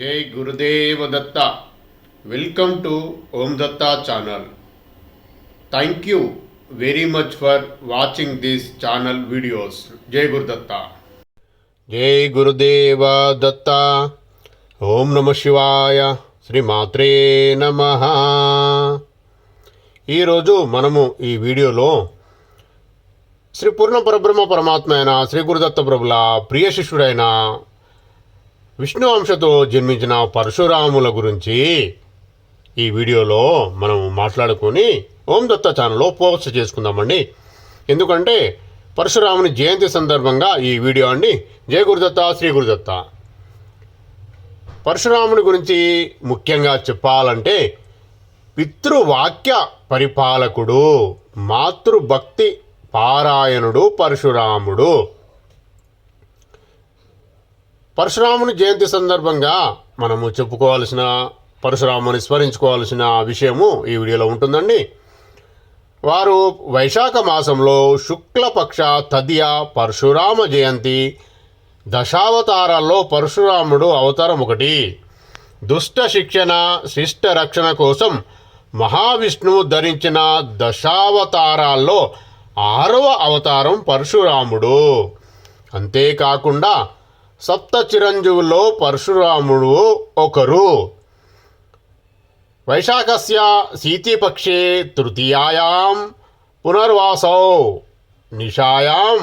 జై Gurudeva Datta. Welcome to Om Datta channel thank you very much for watching this channel videos జై గురుదత్త జై గురుదేవ దత్త ఓం నమ శివాయ శ్రీ మాత్రే నమ ఈరోజు మనము ఈ వీడియోలో శ్రీ పూర్ణ పరబ్రహ్మ పరమాత్మ అయిన శ్రీ గురుదత్త ప్రభుల ప్రియ శిష్యుడైన విష్ణు అంశతో జన్మించిన పరశురాముల గురించి ఈ వీడియోలో మనం మాట్లాడుకొని ఓం దత్త ఛానల్లో పోస్ట్ చేసుకుందామండి. ఎందుకంటే పరశురాముని జయంతి సందర్భంగా ఈ వీడియో అండి. జయ గురుదత్త శ్రీ గురుదత్త. పరశురాముని గురించి ముఖ్యంగా చెప్పాలంటే పితృవాక్య పరిపాలకుడు మాతృభక్తి పారాయణుడు పరశురాముడు. పరశురాముని జయంతి సందర్భంగా మనము చెప్పుకోవాల్సిన పరశురాముని స్మరించుకోవాల్సిన విషయము ఈ వీడియోలో ఉంటుందండి. వారు వైశాఖ మాసంలో శుక్లపక్ష తదియ పరశురామ జయంతి దశావతారాల్లో పరశురాముడు అవతారం ఒకటి. దుష్ట శిక్షణ శిష్ట రక్షణ కోసం మహావిష్ణువు ధరించిన దశావతారాల్లో ఆరవ అవతారం పరశురాముడు. అంతేకాకుండా సప్త చిరంజీవుల్లో పరశురాముడు ఒకరు వైశాఖస్య శీతిపక్షే తృతీయాయాం పునర్వాసౌ నిశాయాం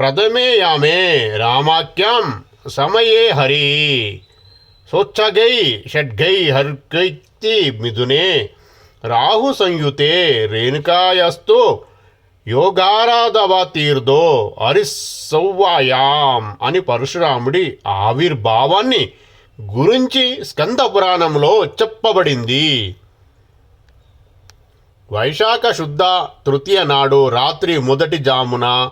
ప్రథమే యామే రామాఖ్యం సమయే హరి సోచ్చగై షడ్గై హర్గైతి మిథునే రాహు సంయుతే రేణుకాయస్తు యోగారాధవ తీర్దో హరిసౌవాయాం అని పరశురాముడి ఆవిర్భావాన్ని గురించి స్కంద పురాణంలో చెప్పబడింది. వైశాఖ శుద్ధ తృతీయ నాడు రాత్రి మొదటి జామున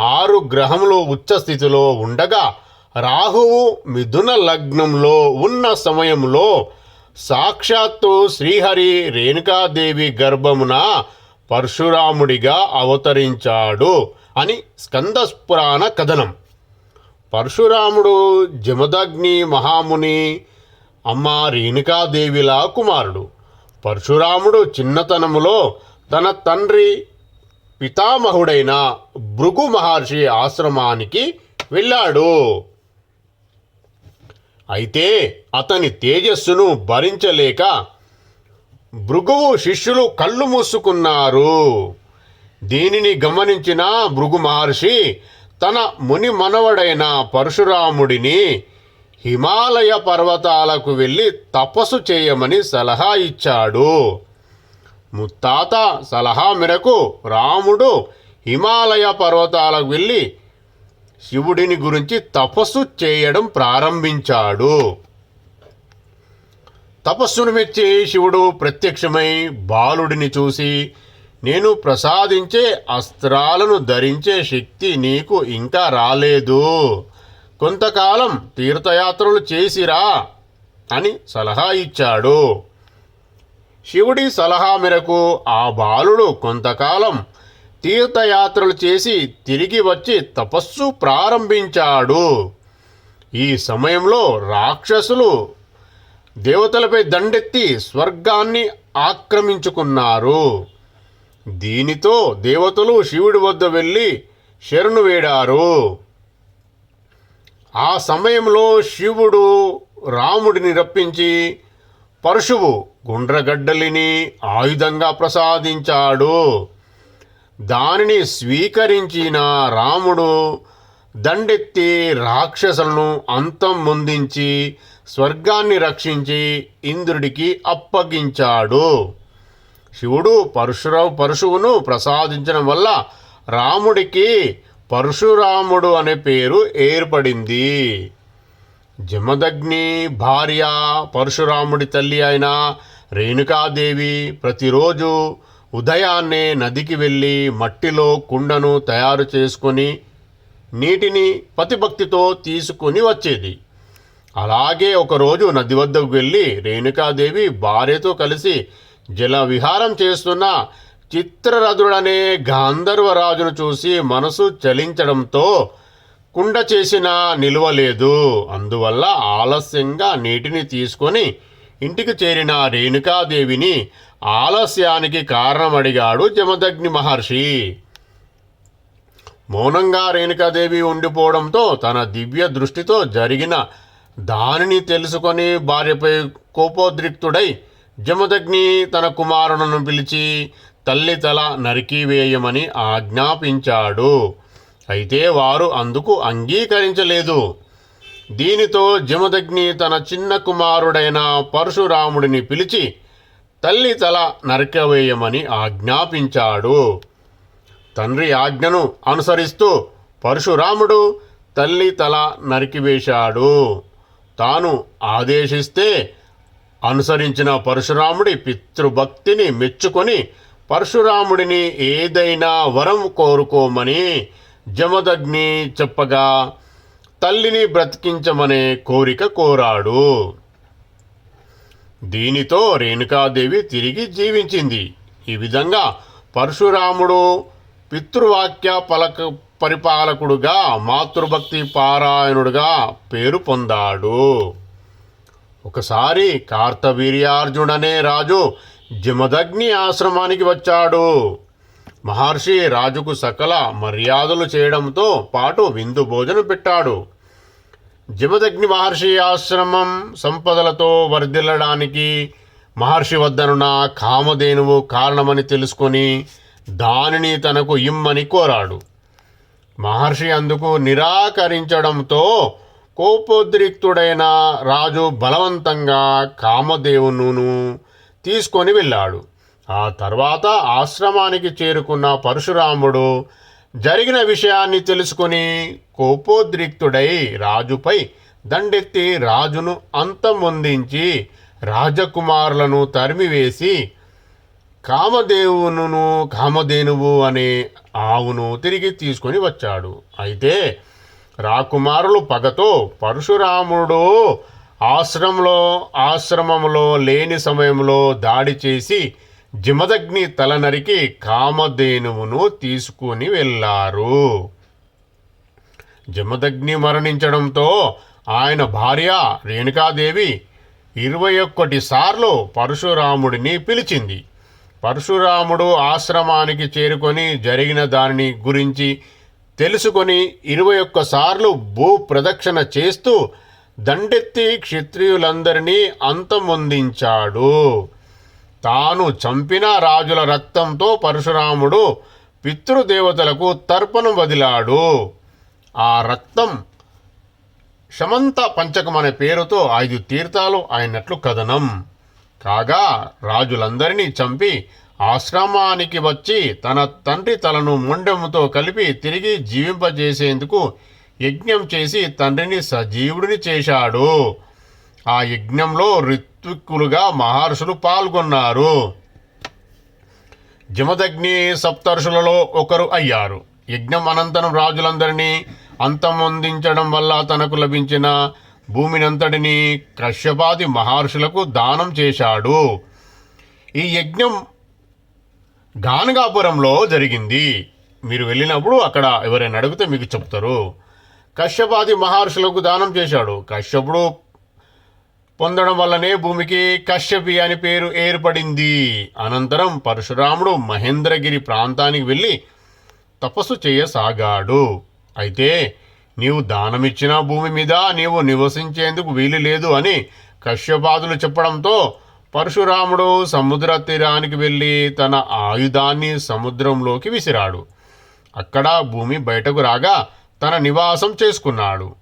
ఆరు గ్రహములు ఉచ్చస్థితిలో ఉండగా రాహువు మిథున లగ్నంలో ఉన్న సమయంలో సాక్షాత్తు శ్రీహరి రేణుకాదేవి గర్భమున పరశురాముడిగా అవతరించాడు అని స్కందస్పురాణ కథనం. పరశురాముడు జమదగ్ని మహాముని అమ్మ రేణుకాదేవిలా కుమారుడు. పరశురాముడు చిన్నతనములో తన తండ్రి పితామహుడైన భృగు మహర్షి ఆశ్రమానికి వెళ్ళాడు. అయితే అతని తేజస్సును భరించలేక భృగువు శిష్యులు కళ్ళు మూసుకున్నారు. దీనిని గమనించిన భృగు మహర్షి తన ముని మనవడైన పరశురాముడిని హిమాలయ పర్వతాలకు వెళ్ళి తపస్సు చేయమని సలహా ఇచ్చాడు. ముత్తాత సలహా మేరకు రాముడు హిమాలయ పర్వతాలకు వెళ్ళి శివుడిని గురించి తపస్సు చేయడం ప్రారంభించాడు. తపస్సును మెచ్చి శివుడు ప్రత్యక్షమై బాలుడిని చూసి నేను ప్రసాదించే అస్త్రాలను ధరించే శక్తి నీకు ఇంకా రాలేదు. కొంతకాలం తీర్థయాత్రలు చేసిరా అని సలహా ఇచ్చాడు. శివుడి సలహా మేరకు ఆ బాలుడు కొంతకాలం తీర్థయాత్రలు చేసి తిరిగి వచ్చి తపస్సు ప్రారంభించాడు. ఈ సమయంలో రాక్షసులు దేవతలపై దండెత్తి స్వర్గాన్ని ఆక్రమించుకున్నారు. దీనితో దేవతలు శివుడి వద్ద వెళ్ళి శరణు వేడారు. ఆ సమయంలో శివుడు రాముడిని రప్పించి పరశువు గుండ్రగడ్డలిని ఆయుధంగా ప్రసాదించాడు. దానిని స్వీకరించిన రాముడు దండెత్తి రాక్షసులను అంతం ముందించి స్వర్గాన్ని రక్షించి ఇంద్రుడికి అప్పగించాడు. శివుడు పరశురావు పరశువును ప్రసాదించడం వల్ల రాముడికి పరశురాముడు అనే పేరు ఏర్పడింది. జమదగ్ని భార్య పరశురాముడి తల్లి అయిన రేణుకాదేవి ప్రతిరోజు ఉదయాన్నే నదికి వెళ్ళి మట్టిలో కుండను తయారు చేసుకొని నీటిని పతిభక్తితో తీసుకొని వచ్చేది. అలాగే ఒకరోజు నది వద్దకు వెళ్ళి రేణుకాదేవి భార్యతో కలిసి జల విహారం చేస్తున్న చిత్రరథుడనే గాంధర్వరాజును చూసి మనసు చలించడంతో కుండ చేసిన నిలవలేదు. అందువల్ల ఆలస్యంగా నీటిని తీసుకొని ఇంటికి చేరిన రేణుకాదేవిని ఆలస్యానికి కారణం అడిగాడు జమదగ్ని మహర్షి. మౌనంగా రేణుకాదేవి ఉండిపోవడంతో తన దివ్య దృష్టితో జరిగిన దానిని తెలుసుకొని భార్యపై కోపోద్రిక్తుడై జమదగ్ని తన కుమారులను పిలిచి తల్లి తల నరికివేయమని ఆజ్ఞాపించాడు. అయితే వారు అందుకు అంగీకరించలేదు. దీనితో జమదగ్ని తన చిన్న కుమారుడైన పరశురాముడిని పిలిచి తల్లి తల నరకవేయమని ఆజ్ఞాపించాడు. తండ్రి ఆజ్ఞను అనుసరిస్తూ పరశురాముడు తల్లి తల నరికివేశాడు. తాను ఆదేశిస్తే అనుసరించిన పరశురాముడి పితృభక్తిని మెచ్చుకొని పరశురాముడిని ఏదైనా వరం కోరుకోమని జమదగ్ని చెప్పగా తల్లిని బ్రతికించమనే కోరిక కోరాడు. దీనితో రేణుకాదేవి తిరిగి జీవించింది. ఈ విధంగా పరశురాముడు పితృవాక్య పలక పరిపాలకుడుగా మాతృభక్తి పారాయణుడుగా పేరు పొందాడు. ఒకసారి కార్తవీర్యార్జుననే రాజు జమదగ్ని ఆశ్రమానికి వచ్చాడు. మహర్షి రాజుకు సకల మర్యాదలు చేయడంతో పాటు విందు భోజనం పెట్టాడు. జమదగ్ని మహర్షి ఆశ్రమం సంపదలతో వర్ధిల్లడానికి మహర్షి వద్దనున్న కామధేనువు కారణమని తెలుసుకొని దానిని తనకు ఇమ్మని కోరాడు. మహర్షి అందుకు నిరాకరించడంతో కోపోద్రిక్తుడైన రాజు బలవంతంగా కామదేవును తీసుకొని వెళ్ళాడు. ఆ తర్వాత ఆశ్రమానికి చేరుకున్న పరశురాముడు జరిగిన విషయాన్ని తెలుసుకొని కోపోద్రిక్తుడై రాజుపై దండెత్తి రాజును అంతమొందించి రాజకుమారులను తరిమివేసి కామదేవును కామధేనువు అనే ఆవును తిరిగి తీసుకొని వచ్చాడు. అయితే రాకుమారులు పగతో పరశురాముడు ఆశ్రమంలో ఆశ్రమంలో లేని సమయంలో దాడి చేసి జిమదగ్ని తల నరికి కామధేనువును తీసుకుని వెళ్ళారు. జమదగ్ని మరణించడంతో ఆయన భార్య రేణుకాదేవి ఇరవై ఒక్కటి సార్లు పరశురాముడిని పిలిచింది. పరశురాముడు ఆశ్రమానికి చేరుకొని జరిగిన దానిని గురించి తెలుసుకొని ఇరవై ఒక్కసార్లు భూ ప్రదక్షిణ చేస్తూ దండెత్తి క్షత్రియులందరినీ అంతమొందించాడు. తాను చంపిన రాజుల రక్తంతో పరశురాముడు పితృదేవతలకు తర్పణం వదిలాడు. ఆ రక్తం శమంత పంచకం అనే పేరుతో ఐదు తీర్థాలు అయినట్లు కథనం. కాగా రాజులందరినీ చంపి ఆశ్రమానికి వచ్చి తన తండ్రి తలను ముండెముతో కలిపి తిరిగి జీవింపజేసేందుకు యజ్ఞం చేసి తండ్రిని సజీవుడిని చేశాడు. ఆ యజ్ఞంలో ఋత్విక్కులుగా మహర్షులు పాల్గొన్నారు. జమదగ్ని సప్తర్షులలో ఒకరు అయ్యారు. యజ్ఞం అనంతరం రాజులందరినీ అంతమొందించడం వల్ల తనకు లభించిన భూమినంతటిని కశ్యపాది మహర్షులకు దానం చేశాడు. ఈ యజ్ఞం గానగాపురంలో జరిగింది. మీరు వెళ్ళినప్పుడు అక్కడ ఎవరైనా అడిగితే మీకు చెప్తారు. కశ్యపాది మహర్షులకు దానం చేశాడు. కశ్యపుడు పొందడం వల్లనే భూమికి కశ్యపి అని పేరు ఏర్పడింది. అనంతరం పరశురాముడు మహేంద్రగిరి ప్రాంతానికి వెళ్ళి తపస్సు చేయసాగాడు. అయితే నీవు దానమిచ్చిన భూమి మీద నీవు నివసించేందుకు వీలు లేదు అని కశ్యపాదులు చెప్పడంతో పరశురాముడు సముద్ర తీరానికి వెళ్ళి తన ఆయుధాన్ని సముద్రంలోకి విసిరాడు. అక్కడ భూమి బయటకు రాగా తన నివాసం చేసుకున్నాడు.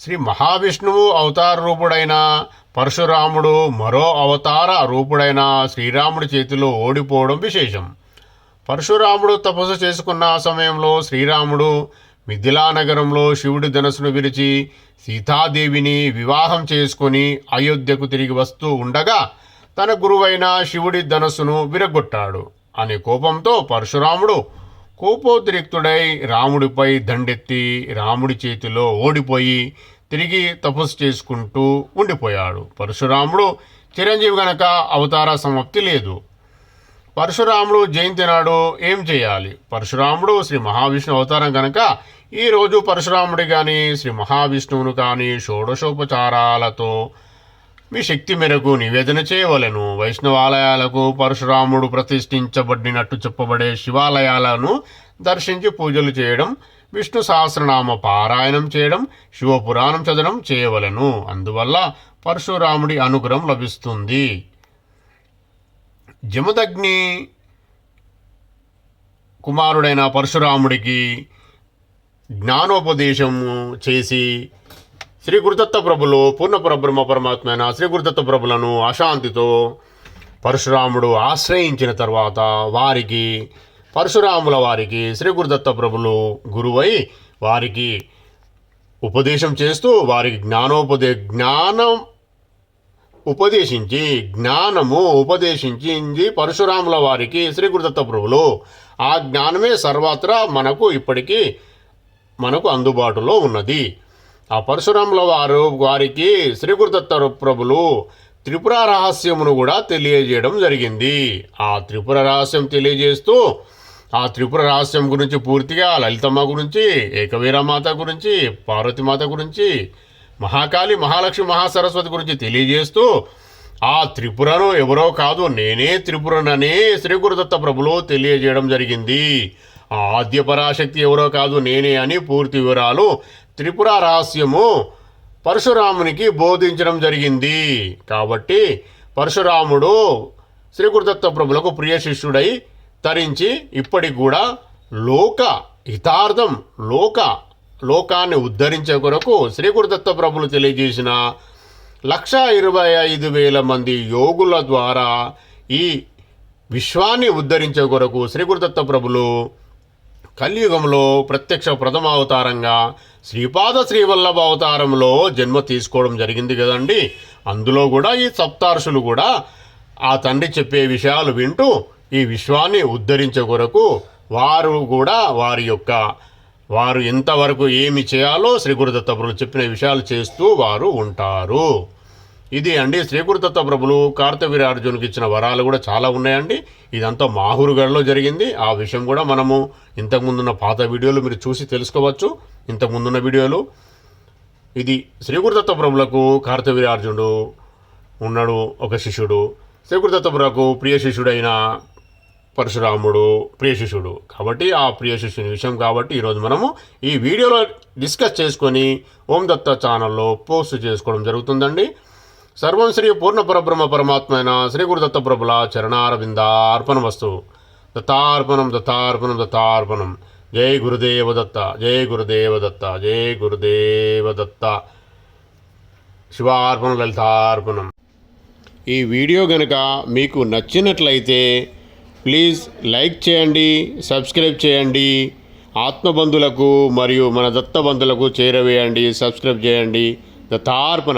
శ్రీ మహావిష్ణువు అవతార రూపుడైన పరశురాముడు మరో అవతార రూపుడైన శ్రీరాముడి చేతిలో ఓడిపోవడం విశేషం. పరశురాముడు తపస్సు చేసుకున్న సమయంలో శ్రీరాముడు మిథిలా నగరంలో శివుడి ధనస్సును విరిచి సీతాదేవిని వివాహం చేసుకొని అయోధ్యకు తిరిగి వస్తూ ఉండగా తన గురువైన శివుడి ధనస్సును విరగొట్టాడు అనే కోపంతో పరశురాముడు కోపోద్రిక్తుడై రాముడిపై దండెత్తి రాముడి చేతిలో ఓడిపోయి తిరిగి తపస్సు చేసుకుంటూ ఉండిపోయాడు. పరశురాముడు చిరంజీవి గనక అవతార సమాప్తి లేదు. పరశురాముడు జయంతి నాడు ఏం చేయాలి? పరశురాముడు శ్రీ మహావిష్ణు అవతారం కనుక ఈరోజు పరశురాముడి కానీ శ్రీ మహావిష్ణువును కానీ షోడశోపచారాలతో మీ శక్తి మేరకు నివేదన చేయవలెను. వైష్ణవాలయాలకు పరశురాముడు ప్రతిష్ఠించబడినట్టు చెప్పబడే శివాలయాలను దర్శించి పూజలు చేయడం విష్ణు సహస్రనామ పారాయణం చేయడం శివపురాణం చదవడం చేయవలెను. అందువల్ల పరశురాముడి అనుగ్రహం లభిస్తుంది. జమదగ్ని కుమారుడైన పరశురాముడికి జ్ఞానోపదేశము చేసి శ్రీ గురుదత్త ప్రభులు పూర్ణ పరబ్రహ్మ పరమాత్మైన శ్రీ గురుదత్త ప్రభులను అశాంతితో పరశురాముడు ఆశ్రయించిన తర్వాత వారికి పరశురాముల వారికి శ్రీ గురుదత్త ప్రభులు గురువై వారికి ఉపదేశం చేస్తూ వారికి జ్ఞానోపదే జ్ఞానం ఉపదేశించి జ్ఞానము ఉపదేశించింది పరశురాముల వారికి శ్రీ గురుదత్త ప్రభులు. ఆ జ్ఞానమే సర్వత్రా మనకు ఇప్పటికీ మనకు అందుబాటులో ఉన్నది. ఆ పరశురాముల వారు వారికి శ్రీగురుదత్త ప్రభులు త్రిపుర రహస్యమును కూడా తెలియజేయడం జరిగింది. ఆ త్రిపుర రహస్యం తెలియజేస్తూ ఆ త్రిపుర రహస్యం గురించి పూర్తిగా లలితమ్మ గురించి ఏకవీరమాత గురించి పార్వతీమాత గురించి మహాకాళి మహాలక్ష్మి మహాసరస్వతి గురించి తెలియజేస్తూ ఆ త్రిపురను ఎవరో కాదు నేనే త్రిపురనని శ్రీ గురుదత్త ప్రభులు తెలియజేయడం జరిగింది. ఆ ఆద్య పరాశక్తి ఎవరో కాదు నేనే అని పూర్తి వివరాలు త్రిపుర రహస్యము పరశురామునికి బోధించడం జరిగింది. కాబట్టి పరశురాముడు శ్రీగురుదత్త ప్రభులకు ప్రియ శిష్యుడై తరించి ఇప్పటికి కూడా లోక హితార్థం లోక లోకాన్ని ఉద్ధరించే కొరకు శ్రీగురుదత్త ప్రభులు తెలియజేసిన లక్ష ఇరవై ఐదు వేల మంది యోగుల ద్వారా ఈ విశ్వాన్ని ఉద్ధరించే కొరకు శ్రీగురుదత్త ప్రభులు కలియుగంలో ప్రత్యక్ష ప్రథమ అవతారంగా శ్రీపాద శ్రీవల్లభ అవతారంలో జన్మ తీసుకోవడం జరిగింది కదండి. అందులో కూడా ఈ సప్తార్షులు కూడా ఆ తండ్రి చెప్పే విషయాలు వింటూ ఈ విశ్వాన్ని ఉద్ధరించే కొరకు వారు కూడా వారి యొక్క వారు ఎంతవరకు ఏమి చేయాలో శ్రీ గురుదత్తపురులు చెప్పిన విషయాలు చేస్తూ వారు ఉంటారు. ఇది అండి శ్రీ ప్రభులు కార్తవీరార్జునికి ఇచ్చిన వరాలు కూడా చాలా ఉన్నాయండి. ఇదంతా మాహూరుగఢ్లో జరిగింది. ఆ విషయం కూడా మనము ఇంతకుముందున్న పాత వీడియోలు మీరు చూసి తెలుసుకోవచ్చు. ఇంతకుముందున్న వీడియోలు. ఇది శ్రీ ప్రభులకు కార్తవీరార్జునుడు ఉన్నాడు ఒక శిష్యుడు. శ్రీ ప్రభులకు ప్రియ శిష్యుడైన పరశురాముడు ప్రియ శిష్యుడు. కాబట్టి ఆ ప్రియ శిష్యుని విషయం కాబట్టి ఈరోజు మనము ఈ వీడియోలో డిస్కస్ చేసుకొని ఓం దత్త ఛానల్లో పోస్ట్ చేసుకోవడం జరుగుతుందండి. సర్వం శ్రీ పూర్ణ పరబ్రహ్మ పరమాత్మైన శ్రీ గురుదత్త ప్రభుల చరణారవిందార్పణ వస్తు. దత్తార్పణం దత్తార్పణం దత్తార్పణం. జై గురుదేవ దత్త జై గురుదేవ దత్త జై గురుదేవ దత్త. శివార్పణ లలితార్పణం. ఈ వీడియో గనుక మీకు నచ్చినట్లయితే ప్లీజ్ లైక్ చేయండి సబ్స్క్రైబ్ చేయండి. ఆత్మబంధులకు మరియు మన దత్త బంధులకు చేరవేయండి సబ్స్క్రైబ్ చేయండి. దత్తార్పణ.